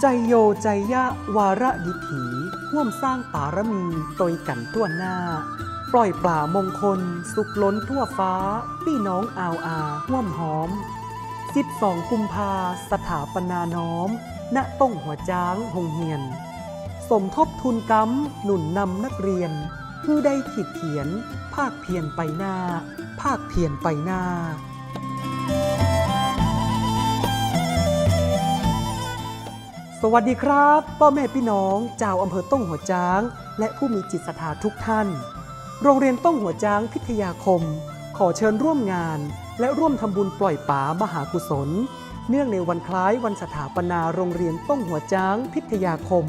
ใจโยใจยะวาระดิถีห่วมสร้างปารมีตยกันทั่วหน้า ปล่อยปลามงคล สุขล้นทั่วฟ้า พี่น้องอาวอาห่วมหอม12กุมภาสถาปนาน้อม ณต้งหัวจ้างหงเฮียน สมทบทุนกำหนุนนำนักเรียนเพื่อได้ขีดเขียน ภาคเพียรไปหน้า ภาคเพียรไปหน้า สวัสดีครับพ่อแม่พี่น้องชาวอำเภอต้งหัวจ้าง และผู้มีจิตศรัทธาทุกท่าน โรงเรียนต้งหัวจ้างพิทยาคม ขอเชิญร่วมงาน และร่วมทำบุญปล่อยป๋ามหากุศล เนื่องในวันคล้ายวันสถาปนาโรงเรียนต้งหัวจ้างพิทยาคม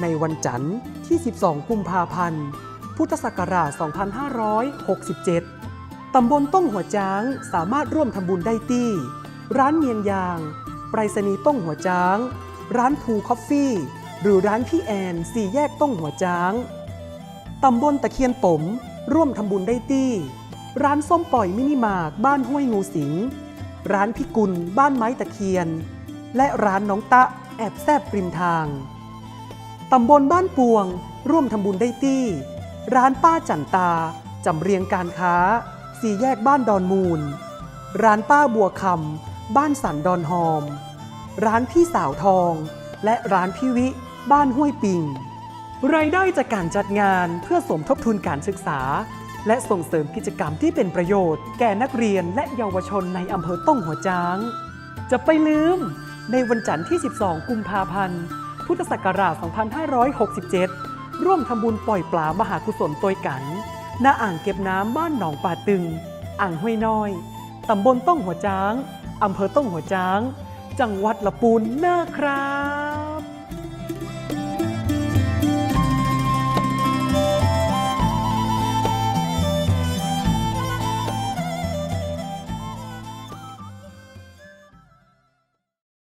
ในวันจันทร์ที่ 12 กุมภาพันธ์ พุทธศักราช 2567 ตำบลต้งหัวจ้างสามารถร่วมทำบุญได้ที่ ร้านเมียงยาง ไปรษณีย์ต้งหัวจ้าง ร้านภูคอฟฟี่ หรือร้านพี่แอนสี่แยกต้องหัวจ้าง ตำบลตะเคียนปม ร่วมทำบุญได้ที่ ร้านส้มปล่อยมินิมาร์กบ้านห้วยงูสิง ร้านพิกุลบ้านไม้ตะเคียน และร้านน้องตะแอบแซบริมทาง ตำบลบ้านปวง ร่วมทำบุญได้ที่ ร้านป้าจันตาจำเรียงการค้า สี่แยกบ้านดอนมูล ร้านป้าบัวคำบ้านสันดอนหอม ร้านพี่สาวทอง และร้านพี่วิบ้านห้วยปิง รายได้จากการจัดงานเพื่อสมทบทุนการศึกษา และส่งเสริมกิจกรรมที่เป็นประโยชน์ แก่นักเรียนและเยาวชนในอำเภอต้องหัวจ้าง จะไปลืม ในวันจันทร์ที่ 12 กุมภาพันธ์ พุทธศักราช 2567 ร่วมทำบุญปล่อยปลามหากุศลตวยกัน ณ อ่างเก็บน้ำบ้านหนองป่าตึง อ่างห้วยน้อย ตำบลต้องหัวจ้าง อำเภอต้องหัวจ้าง จังหวัดละปูนนะครับ